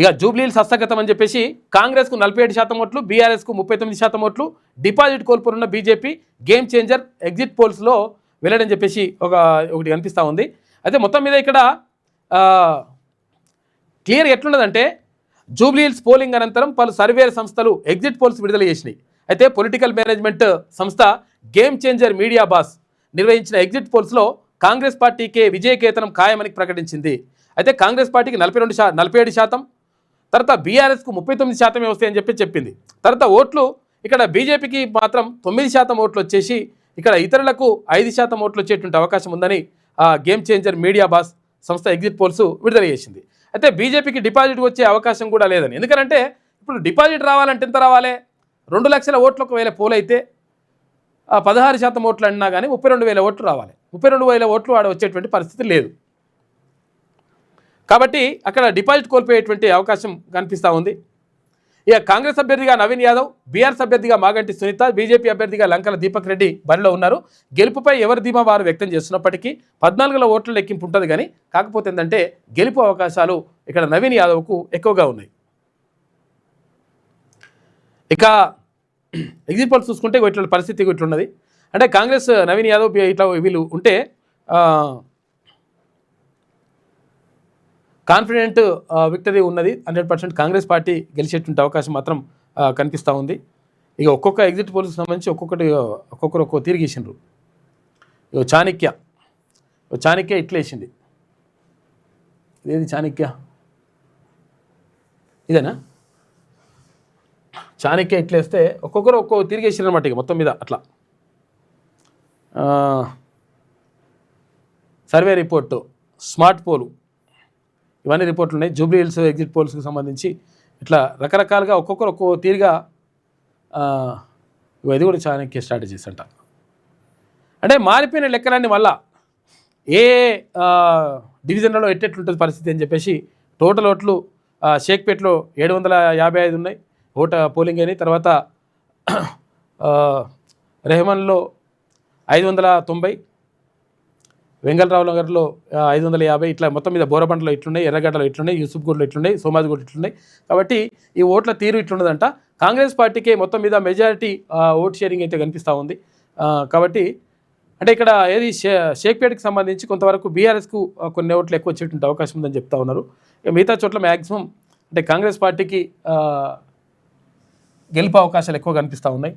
ఇక జూబ్లీలు హస్తగతం అని చెప్పేసి కాంగ్రెస్కు నలభై ఏడు శాతం ఓట్లు బీఆర్ఎస్కు ముప్పై తొమ్మిది శాతం ఓట్లు డిపాజిట్ కోల్పోనున్న బీజేపీ గేమ్ చేంజర్ ఎగ్జిట్ పోల్స్లో వెళ్ళడని చెప్పేసి ఒక ఒకటి కనిపిస్తూ ఉంది. అయితే మొత్తం మీద ఇక్కడ క్లియర్ ఎట్లున్నదంటే జూబ్లీహిల్స్ పోలింగ్ అనంతరం పలు సర్వేల సంస్థలు ఎగ్జిట్ పోల్స్ విడుదల చేసినాయి. అయితే పొలిటికల్ మేనేజ్మెంట్ సంస్థ గేమ్ చేంజర్ మీడియా బాస్ నిర్వహించిన ఎగ్జిట్ పోల్స్లో కాంగ్రెస్ పార్టీకే విజయకేతనం ఖాయమని ప్రకటించింది. అయితే కాంగ్రెస్ పార్టీకి నలభై రెండు శా నలభై ఏడు శాతం తర్వాత బీఆర్ఎస్కు ముప్పై తొమ్మిది శాతమే వస్తాయని చెప్పి చెప్పింది. తర్వాత ఓట్లు ఇక్కడ బీజేపీకి మాత్రం తొమ్మిది శాతం ఓట్లు వచ్చేసి ఇక్కడ ఇతరులకు ఐదు శాతం ఓట్లు వచ్చేటువంటి అవకాశం ఉందని ఆ గేమ్ చేంజర్ మీడియా బాస్ సంస్థ ఎగ్జిట్ పోల్స్ విడుదల చేసింది. అయితే బీజేపీకి డిపాజిట్ వచ్చే అవకాశం కూడా లేదని. ఎందుకంటే ఇప్పుడు డిపాజిట్ రావాలంటే ఎంత రావాలి? రెండు లక్షల ఓట్లు ఒకవేళ పోల్ అయితే పదహారు శాతం ఓట్లు అన్నా కానీ ముప్పై రెండు వేల ఓట్లు రావాలి. ముప్పై రెండు వేల ఓట్లు ఆడ వచ్చేటువంటి పరిస్థితి లేదు. కాబట్టి అక్కడ డిపాజిట్ కోల్పోయేటువంటి అవకాశం కనిపిస్తూ ఉంది. ఇక కాంగ్రెస్ అభ్యర్థిగా నవీన్ యాదవ్ బీఆర్ఎస్ అభ్యర్థిగా మాగంటి సునీత బీజేపీ అభ్యర్థిగా లంకల దీపక్ రెడ్డి బరిలో ఉన్నారు. గెలుపుపై ఎవరి ధీమా వారు వ్యక్తం చేస్తున్నప్పటికీ పద్నాలుగుల ఓట్ల లెక్కింపు ఉంటుంది కానీ కాకపోతే ఏంటంటే గెలుపు అవకాశాలు ఇక్కడ నవీన్ యాదవ్కు ఎక్కువగా ఉన్నాయి. ఇక ఎగ్జిట్ పోల్స్ చూసుకుంటే ఇట్లా పరిస్థితి ఇట్లున్నది. అంటే కాంగ్రెస్ నవీన్ యాదవ్ ఇట్లా వీళ్ళు ఉంటే కాన్ఫిడెంట్ విక్టరీ ఉన్నది. హండ్రెడ్ పర్సెంట్ కాంగ్రెస్ పార్టీ గెలిచేటువంటి అవకాశం మాత్రం కనిపిస్తూ ఉంది. ఇక ఒక్కొక్క ఎగ్జిట్ పోల్స్ సంబంధించి ఒక్కొక్కటి ఒక్కొక్కరు ఒక్కొక్క తిరిగేసిండ్రు ఇక చాణక్య. చాణక్య ఇట్లేసింది ఇదేది చాణక్య? ఇదేనా? చాణక్య ఇట్లేస్తే ఒక్కొక్కరు ఒక్కొక్క తిరిగేసారు అనమాట ఇక మొత్తం మీద అట్లా. Survey report smart poll. ఇవన్నీ రిపోర్ట్లు ఉన్నాయి. జూబ్లీ హిల్స్ ఎగ్జిట్ పోల్స్కి సంబంధించి ఇట్లా రకరకాలుగా ఒక్కొక్కరు ఒక్కో తీరుగా ఇది కూడా చాణక్య స్ట్రాటజీస్ అంట. అంటే మారిపోయిన లెక్కలన్నీ మళ్ళా ఏ డివిజన్లలో ఎట్టెట్లుంటుంది పరిస్థితి అని చెప్పేసి టోటల్ ఓట్లు షేక్పేట్లో ఏడు వందల యాభై ఐదు ఉన్నాయి. ఓట పోలింగ్ అయినాయి. తర్వాత రెహమాన్లో ఐదు వందల తొంభై వెంగళరావు నగర్లో ఐదు వందల యాభై ఇట్లా మొత్తం మీద బోరబండలో ఇట్లున్నాయి ఎర్రగడ్డలో ఇట్లున్నాయి యూసుఫ్గూడ్లో ఇట్లున్నాయి సోమాజిగూడ్ ఇట్లున్నాయి. కాబట్టి ఈ ఓట్ల తీరు ఇట్లున్నదంట. కాంగ్రెస్ పార్టీకే మొత్తం మీద మెజారిటీ ఓట్ షేరింగ్ అయితే కనిపిస్తూ ఉంది. కాబట్టి అంటే ఇక్కడ ఏది షే షేక్పేటకి సంబంధించి కొంతవరకు బీఆర్ఎస్కు కొన్ని ఓట్లు ఎక్కువ వచ్చేటువంటి అవకాశం ఉందని చెప్తా ఉన్నారు. మిగతా చోట్ల మ్యాక్సిమం అంటే కాంగ్రెస్ పార్టీకి గెలుపు అవకాశాలు ఎక్కువ కనిపిస్తూ ఉన్నాయి.